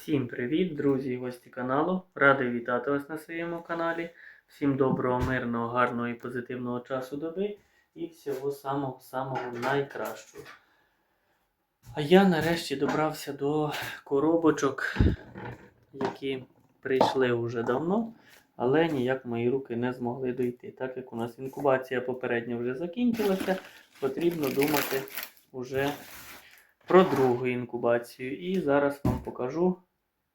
Всім привіт, друзі і гості каналу. Радий вітати вас на своєму каналі. Всім доброго, мирного, гарного і позитивного часу доби і всього самого-самого найкращого. А я нарешті добрався до коробочок, які прийшли вже давно, але ніяк мої руки не змогли дойти. Так як у нас інкубація попередня вже закінчилася, потрібно думати вже про другу інкубацію. І зараз вам покажу,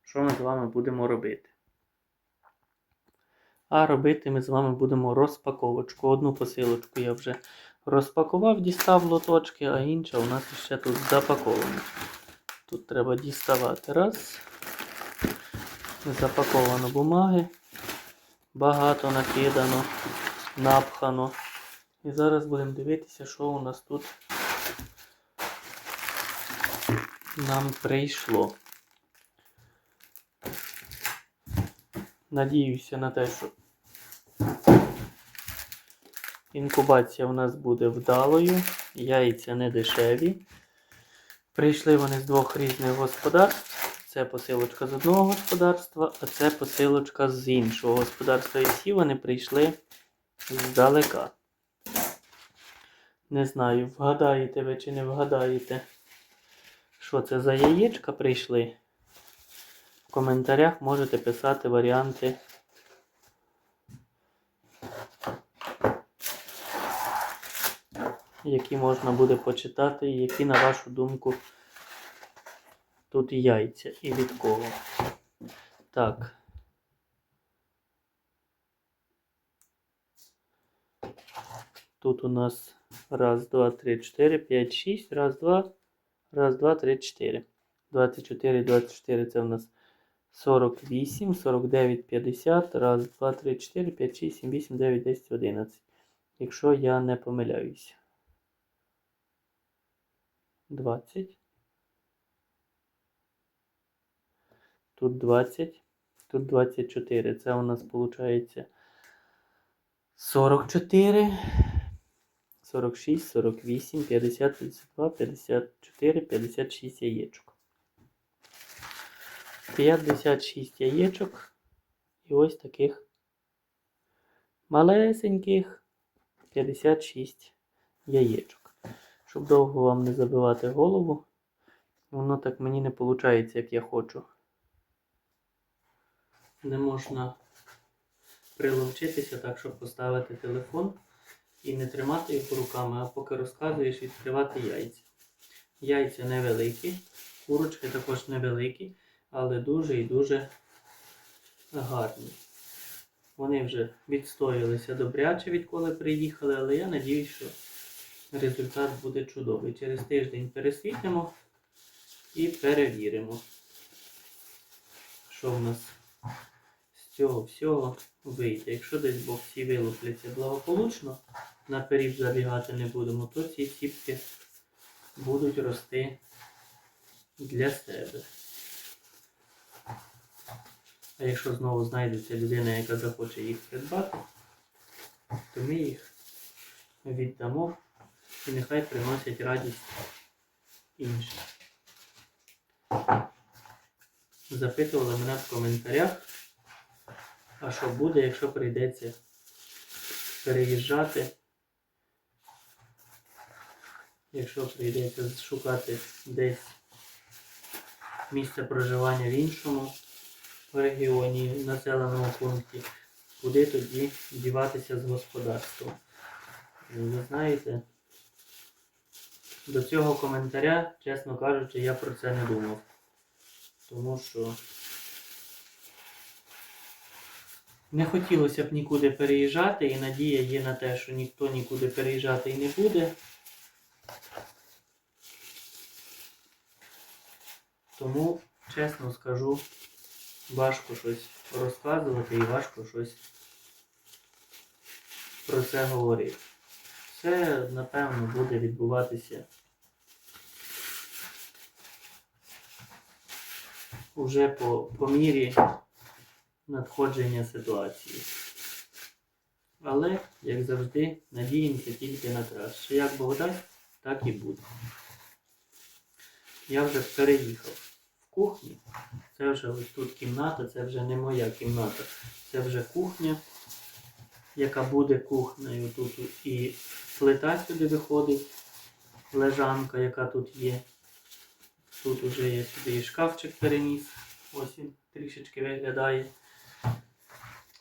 що ми з вами будемо робити. А робити ми з вами будемо розпаковочку. Одну посилочку я вже розпакував, дістав лоточки, а інша у нас ще тут запакована. Тут треба діставати раз. Запаковано бумаги. Багато накидано, напхано. І зараз будемо дивитися, що у нас тут нам прийшло. Надіюся на те, що інкубація в нас буде вдалою, яйця не дешеві. Прийшли вони з двох різних господарств. Це посилочка з одного господарства, а це посилочка з іншого господарства. І всі вони прийшли здалека. Не знаю, вгадаєте ви чи не вгадаєте, що це за яєчка прийшли. Коментарях можете писати варіанти. Які можна буде почитати, і які, на вашу думку, тут яйця і від кого. Так. Тут у нас раз, два, три, чотири, п'ять, шість, раз, два, раз, два, три, чотири. 24, 24 це у нас 48, 49, 50, раз, два, три, 4, 5, 6, 7, 8, 9, 10, 11. Якщо я не помиляюся. 20. Тут 20. Тут 24. Це у нас виходить 44. 46, 48, 50, 52, 54, 56 яєчок. 56 яєчок. І ось таких малесеньких 56 яєчок. Щоб довго вам не забивати голову, воно так мені не виходить, як я хочу. Не можна приловчитися так, щоб поставити телефон і не тримати їх руками, а поки розказуєш відкривати яйця. Яйця невеликі, курочки також невеликі, але дуже і дуже гарні. Вони вже відстоялися добряче, відколи приїхали, але я надіюсь, що результат буде чудовий. Через тиждень пересвітимо і перевіримо, що в нас з цього всього вийде. Якщо десь Бог всі вилупляться благополучно, наперед забігати не будемо, то ці ціпки будуть рости для себе. А якщо знову знайдеться людина, яка захоче їх придбати, то ми їх віддамо і нехай приносять радість іншим. Запитували мене в коментарях, а що буде, якщо прийдеться переїжджати, якщо прийдеться шукати десь місце проживання в іншому регіоні, населеному пункті, куди тоді діватися з господарством. Ви знаєте, до цього коментаря, чесно кажучи, я про це не думав. Тому що не хотілося б нікуди переїжджати, і надія є на те, що ніхто нікуди переїжджати і не буде. Тому, чесно скажу, важко щось розказувати і важко щось про це говорити. Все, напевно, буде відбуватися уже по, по мірі надходження ситуації. Але, як завжди, надіємося тільки на краще. Як Бог дасть, так і буде. Я вже переїхав в кухні. Це вже ось тут кімната, це вже не моя кімната. Це вже кухня, яка буде кухнею. Тут і плита сюди виходить, лежанка, яка тут є. Тут уже я сюди і шкафчик переніс. Ось він трішечки виглядає.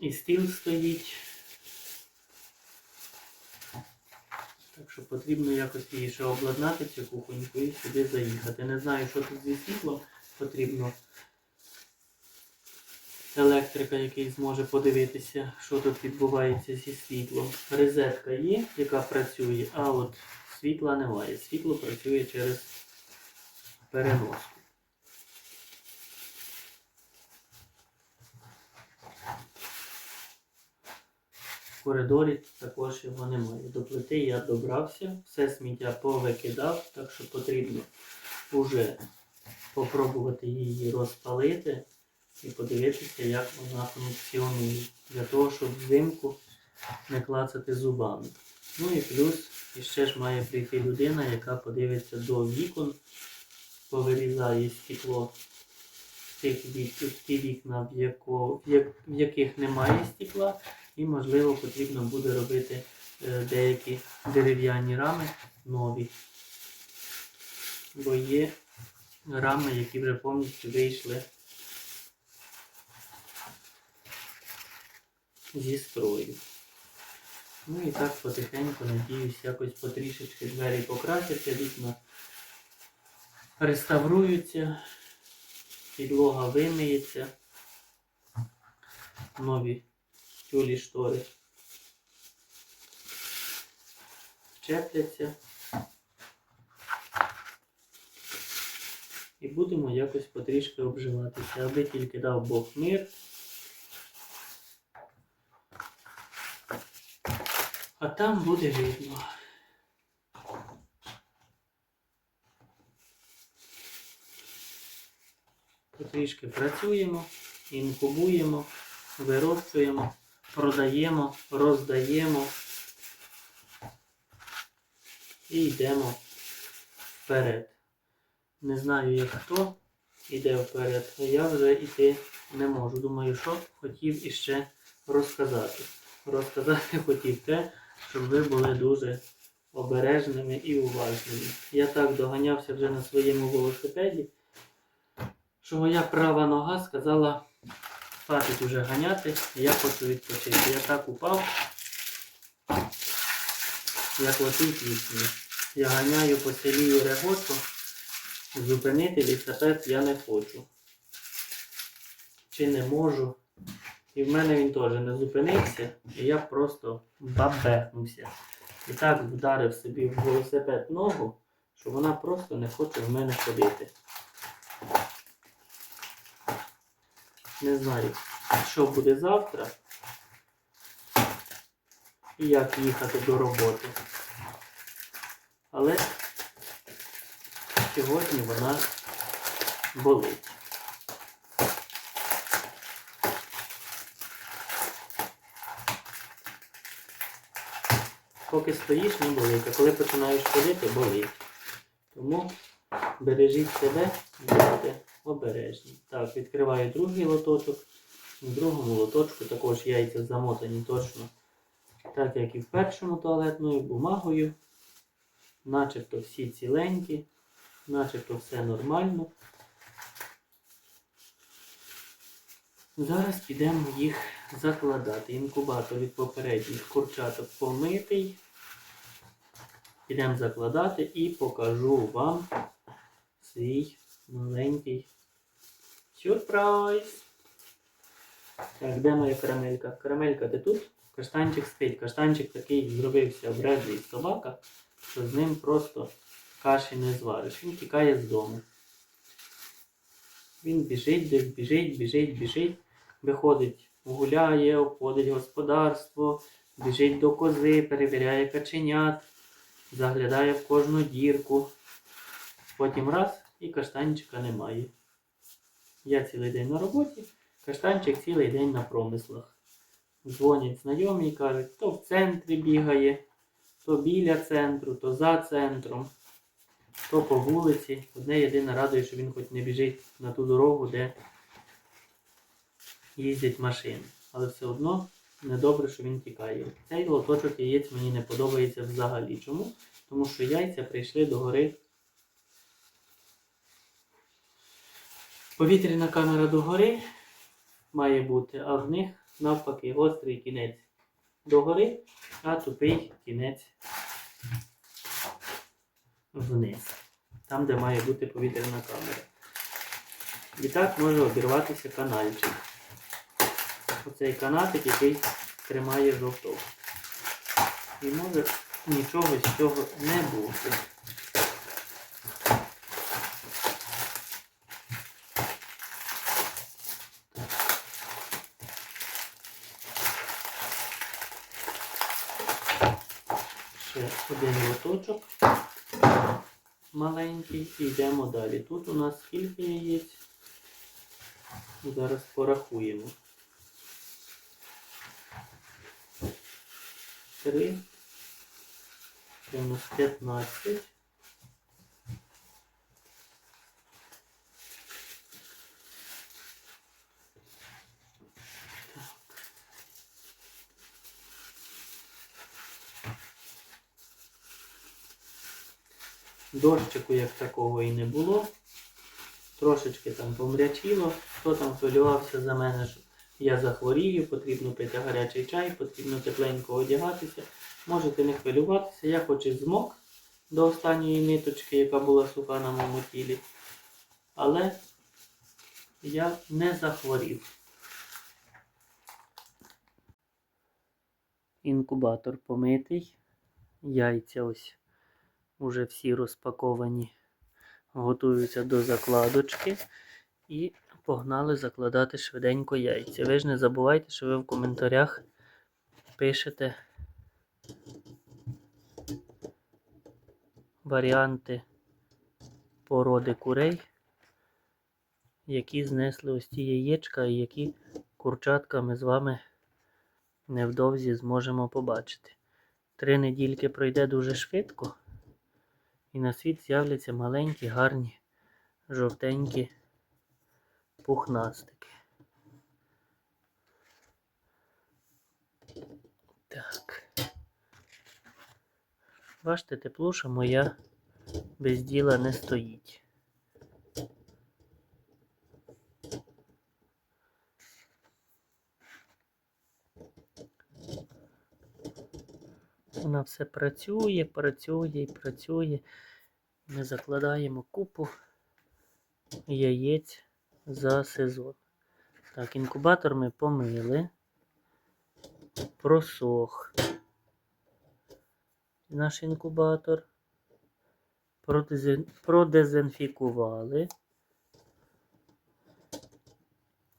І стіл стоїть. Так що потрібно якось її ще обладнати цю кухоньку і сюди заїхати. Не знаю, що тут зі світлом потрібно. Електрика, який зможе подивитися, що тут відбувається зі світлом. Розетка є, яка працює, а от світла немає. Світло працює через переноску. В коридорі також його немає. До плити я добрався, все сміття повикидав, так що потрібно вже попробувати її розпалити і подивитися, як вона функціонує. Для того, щоб взимку не клацати зубами. Ну і плюс іще ж має прийти людина, яка подивиться до вікон, повирізає стекло з тих вікна, в, яко, в, яких немає стекла, і можливо потрібно буде робити е, деякі дерев'яні рами нові. Бо є рами, які вже повністю вийшли зі строю. Ну і так потихеньку, надіюсь, якось потрішечки двері покрасяться, вікна реставруються, підлога вимиється, нові тюлі штори вчепляться. І будемо якось потрішки обживатися, аби тільки дав Бог мир. А там буде видно. Потрішки працюємо, інкубуємо, вирощуємо, продаємо, роздаємо і йдемо вперед. Не знаю, як хто йде вперед, а я вже йти не можу. Думаю, що хотів іще розказати. Розказати хотів те, щоб ви були дуже обережними і уважними. Я так доганявся вже на своєму велосипеді, що моя права нога сказала, хватить уже ганяти, я хочу відпочити. Я так упав, як лотий пісню. Я ганяю по селі і регочу, зупинити лісапет я не хочу. Чи не можу. І в мене він теж не зупинився, і я просто бабехнувся. І так вдарив собі в велосипед ногу, що вона просто не хоче в мене ходити. Не знаю, що буде завтра і як їхати до роботи. Але сьогодні вона болить. Поки стоїш, не болить, а коли починаєш ходити, болить. Тому бережіть себе, будьте обережні. Так, відкриваю другий лоточок. В другому лоточку також яйця замотані точно, так як і в першому туалетною бумагою. Начебто всі ціленькі, начебто все нормально. Зараз підемо їх закладати. Інкубатор від попередніх курчаток помитий. Підемо закладати і покажу вам свій маленький сюрприз. Так, де моя карамелька? Карамелька, ти тут? Каштанчик спить. Каштанчик такий зробився обрезлий собака, що з ним просто каші не звариш. Він тікає з дому. Він біжить, десь біжить, біжить, біжить, виходить, гуляє, обходить господарство, біжить до кози, перевіряє каченят, заглядає в кожну дірку. Потім раз і каштанчика немає. Я цілий день на роботі, каштанчик цілий день на промислах. Дзвонять знайомі і кажуть, то в центрі бігає, то біля центру, то за центром, то по вулиці. Одне єдине радує, що він хоч не біжить на ту дорогу, де їздять машини. Але все одно недобре, що він тікає. Цей лоточок яєць мені не подобається взагалі. Чому? Тому що яйця прийшли до гори. Повітряна камера догори має бути, а в них навпаки гострий кінець догори, а тупий кінець вниз. Там, де має бути повітряна камера. І так може обірватися канальчик. Оцей канатик, який тримає жовток. І може нічого з цього не бути. Ще один лоточок маленький і йдемо далі. Тут у нас скільки яєць? Зараз порахуємо. Три. Це у нас 15. Дощику як такого і не було. Трошечки там помрячило. Хто там хвилювався за мене, що я захворію, потрібно пити гарячий чай, потрібно тепленько одягатися. Можете не хвилюватися. Я хоч і змок до останньої ниточки, яка була суха на моєму тілі. Але я не захворів. Інкубатор помитий. Яйця ось уже всі розпаковані, готуються до закладочки і погнали закладати швиденько яйця. Ви ж не забувайте, що ви в коментарях пишете варіанти породи курей, які знесли ось ті яєчка і які курчатка ми з вами невдовзі зможемо побачити. Три недільки пройде дуже швидко. І на світ з'являться маленькі, гарні, жовтенькі пухнастики. Так. Бачите, теплуша моя без діла не стоїть. Вона все працює, працює і працює. Ми закладаємо купу яєць за сезон. Так, інкубатор ми помили, просох. Наш інкубатор продезінфікували.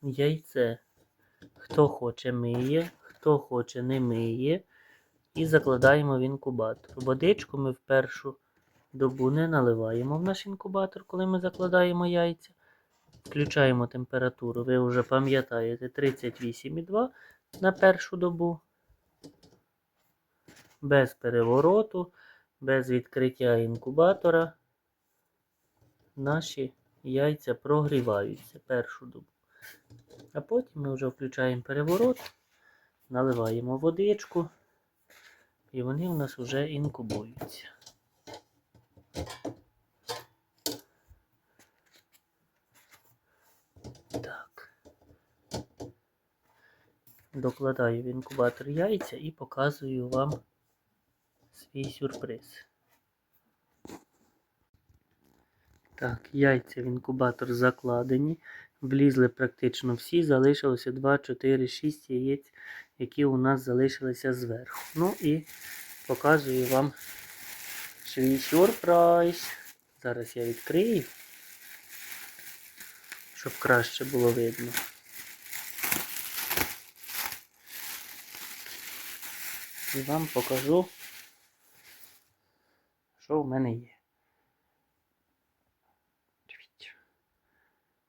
Яйце. Хто хоче миє, хто хоче не миє. І закладаємо в інкубатор. Водичку ми в першу добу не наливаємо в наш інкубатор, коли ми закладаємо яйця. Включаємо температуру, ви вже пам'ятаєте, 38,2 на першу добу. Без перевороту, без відкриття інкубатора. Наші яйця прогріваються першу добу. А потім ми вже включаємо переворот, наливаємо водичку. І вони у нас вже інкубуються. Докладаю в інкубатор яйця і показую вам свій сюрприз. Так, яйця в інкубатор закладені. Влізли практично всі, залишилося 2, 4, 6 яєць, які у нас залишилися зверху. Ну і показую вам свій сюрприз. Зараз я відкрию, щоб краще було видно. І вам покажу, що в мене є. Дивіться,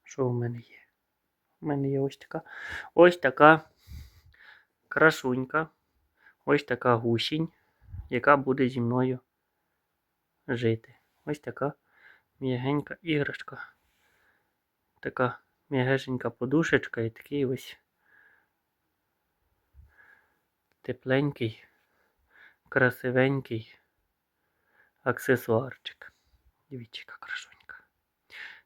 що в мене є. У мене є ось така ось така красунька, ось така гусінь, яка буде зі мною жити. Ось така м'ягенька іграшка. Така м'ягесенька подушечка і такий ось тепленький, красивенький аксесуарчик. Дивіться, яка красунька.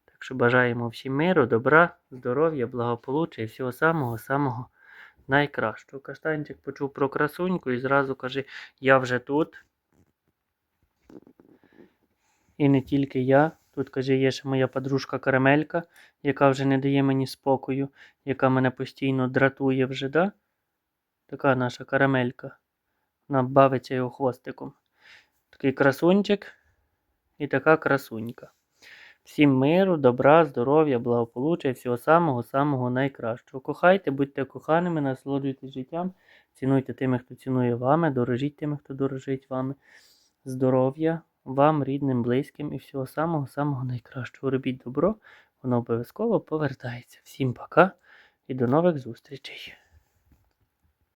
Так що бажаємо всім миру, добра, здоров'я, благополуччя і всього самого-самого найкращого. Каштанчик почув про красуньку і зразу каже, я вже тут. І не тільки я. Тут, каже, є ще моя подружка Карамелька, яка вже не дає мені спокою, яка мене постійно дратує вже, да? Така наша карамелька. Вона бавиться його хвостиком. Такий красунчик і така красунька. Всім миру, добра, здоров'я, благополуччя і всього самого-самого найкращого. Кохайте, будьте коханими, насолоджуйтесь життям, цінуйте тими, хто цінує вами, дорожіть тими, хто дорожить вами. Здоров'я вам, рідним, близьким і всього самого-самого найкращого. Робіть добро, воно обов'язково повертається. Всім пока і до нових зустрічей.